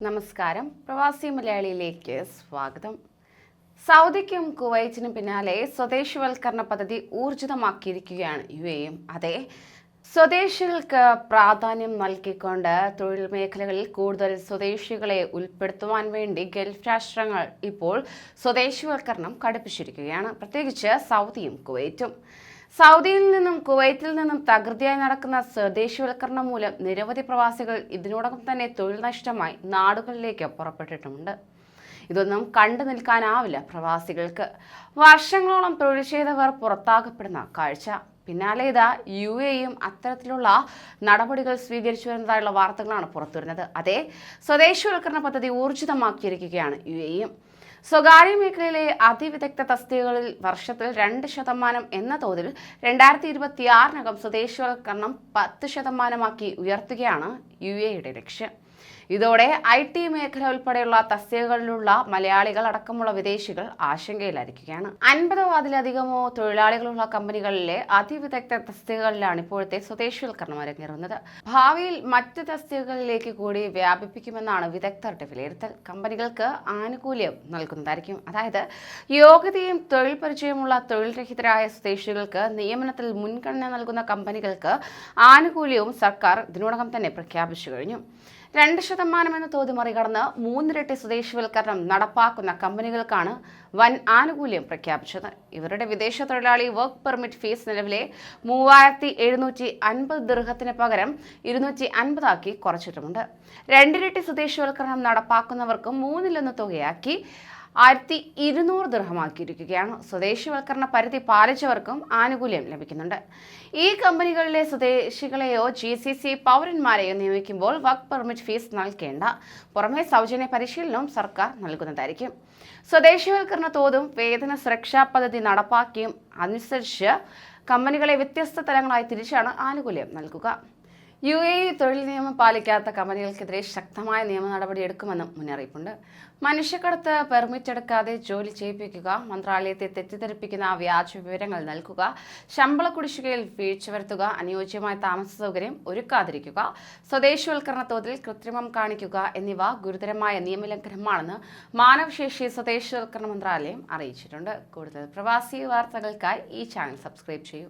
നമസ്കാരം. പ്രവാസി മലയാളിയിലേക്ക് സ്വാഗതം. സൗദിക്കും കുവൈറ്റിനും പിന്നാലെ സ്വദേശിവൽക്കരണ പദ്ധതി ഊർജിതമാക്കിയിരിക്കുകയാണ് യു എയും അതെ സ്വദേശികൾക്ക് പ്രാധാന്യം നൽകിക്കൊണ്ട് തൊഴിൽ മേഖലകളിൽ കൂടുതൽ സ്വദേശികളെ ഉൾപ്പെടുത്തുവാൻ വേണ്ടി ഗൾഫ് രാഷ്ട്രങ്ങൾ ഇപ്പോൾ സ്വദേശിവൽക്കരണം കടുപ്പിച്ചിരിക്കുകയാണ്. പ്രത്യേകിച്ച് സൗദിയും കുവൈറ്റും. സൗദിയിൽ നിന്നും കുവൈറ്റിൽ നിന്നും തകൃതിയായി നടക്കുന്ന സ്വദേശിവൽക്കരണം മൂലം നിരവധി പ്രവാസികൾ ഇതിനോടകം തന്നെ തൊഴിൽ നഷ്ടമായി നാടുകളിലേക്ക് പുറപ്പെട്ടിട്ടുമുണ്ട്. ഇതൊന്നും കണ്ടു നിൽക്കാനാവില്ല പ്രവാസികൾക്ക്. വർഷങ്ങളോളം തൊഴിൽ ചെയ്തവർ പുറത്താകപ്പെടുന്ന കാഴ്ച. പിന്നാലെ ഇതാ യു എയും അത്തരത്തിലുള്ള നടപടികൾ സ്വീകരിച്ചു വരുന്നതായുള്ള വാർത്തകളാണ് പുറത്തുവരുന്നത്. അതേ സ്വദേശവൽക്കരണ പദ്ധതി ഊർജിതമാക്കിയിരിക്കുകയാണ് യു എയും സ്വകാര്യ മേഖലയിലെ അതിവിദഗ്ധ തസ്തികകളിൽ വർഷത്തിൽ രണ്ട് ശതമാനം എന്ന തോതിൽ രണ്ടായിരത്തി ഇരുപത്തിയാറിനകം സ്വദേശവൽക്കരണം പത്ത് ശതമാനമാക്കി ഉയർത്തുകയാണ് യു എയുടെ ലക്ഷ്യം. ഇതോടെ ഐ ടി മേഖല ഉൾപ്പെടെയുള്ള തസ്തികകളിലുള്ള മലയാളികൾ അടക്കമുള്ള വിദേശികൾ ആശങ്കയിലായിരിക്കുകയാണ്. അൻപതോ അതിലധികമോ തൊഴിലാളികളുള്ള കമ്പനികളിലെ അതിവിദഗ്ധ തസ്തികകളിലാണ് ഇപ്പോഴത്തെ സ്വദേശിവൽക്കരണം അരങ്ങേറുന്നത്. ഭാവിയിൽ മറ്റ് തസ്തികകളിലേക്ക് കൂടി വ്യാപിപ്പിക്കുമെന്നാണ് വിദഗ്ധരുടെ വിലയിരുത്തൽ. കമ്പനികൾക്ക് ആനുകൂല്യം നൽകുന്നതായിരിക്കും. അതായത് യോഗ്യതയും തൊഴിൽ പരിചയമുള്ള തൊഴിൽ രഹിതരായ സ്വദേശികൾക്ക് നിയമനത്തിൽ മുൻഗണന നൽകുന്ന കമ്പനികൾക്ക് ആനുകൂല്യവും സർക്കാർ ഇതിനോടകം തന്നെ പ്രഖ്യാപിച്ചു കഴിഞ്ഞു. രണ്ട് ശതമാനം എന്ന തോത് മറികടന്ന് മൂന്നിരട്ടി സ്വദേശിവൽക്കരണം നടപ്പാക്കുന്ന കമ്പനികൾക്കാണ് വൻ ആനുകൂല്യം പ്രഖ്യാപിച്ചത്. ഇവരുടെ വിദേശ തൊഴിലാളി വർക്ക് പെർമിറ്റ് ഫീസ് നിലവിലെ മൂവായിരത്തി എഴുന്നൂറ്റി അൻപത് ദീർഘത്തിന് പകരം ഇരുന്നൂറ്റി അൻപതാക്കി കുറച്ചിട്ടുമുണ്ട്. രണ്ടിരട്ടി സ്വദേശിവൽക്കരണം നടപ്പാക്കുന്നവർക്ക് മൂന്നിലൊന്ന് തുകയാക്കി ആയിരത്തി ഇരുന്നൂറ് ദൃഹമാക്കിയിരിക്കുകയാണ്. സ്വദേശിവൽക്കരണ പരിധി പാലിച്ചവർക്കും ആനുകൂല്യം ലഭിക്കുന്നുണ്ട്. ഈ കമ്പനികളിലെ സ്വദേശികളെയോ ജി സി സി പൗരന്മാരെയോ നിയമിക്കുമ്പോൾ വർക്ക് പെർമിറ്റ് ഫീസ് നൽകേണ്ട. പുറമെ സൗജന്യ പരിശീലനവും സർക്കാർ നൽകുന്നതായിരിക്കും. സ്വദേശിവൽക്കരണ തോതും വേതന സുരക്ഷാ പദ്ധതി നടപ്പാക്കിയും അനുസരിച്ച് കമ്പനികളെ വ്യത്യസ്ത തലങ്ങളായി തിരിച്ചാണ് ആനുകൂല്യം നൽകുക. യു എ ഇ തൊഴിൽ നിയമം പാലിക്കാത്ത കമ്പനികൾക്കെതിരെ ശക്തമായ നിയമ നടപടി എടുക്കുമെന്നും മുന്നറിയിപ്പുണ്ട്. മനുഷ്യക്കടത്ത് പെർമിറ്റ് എടുക്കാതെ ജോലി ചെയ്യിപ്പിക്കുക മന്ത്രാലയത്തെ തെറ്റിദ്ധരിപ്പിക്കുന്ന വ്യാജ വിവരങ്ങൾ നൽകുക ശമ്പള കുടിശ്ശികയിൽ വീഴ്ച വരുത്തുക അനുയോജ്യമായ താമസ സൗകര്യം ഒരുക്കാതിരിക്കുക സ്വദേശവൽക്കരണ തോതിൽ കൃത്രിമം കാണിക്കുക എന്നിവ ഗുരുതരമായ നിയമലംഘനമാണെന്ന് മാനവശേഷി സ്വദേശവൽക്കരണ മന്ത്രാലയം അറിയിച്ചിട്ടുണ്ട്. കൂടുതൽ പ്രവാസി വാർത്തകൾക്കായി ഈ ചാനൽ സബ്സ്ക്രൈബ് ചെയ്യൂ.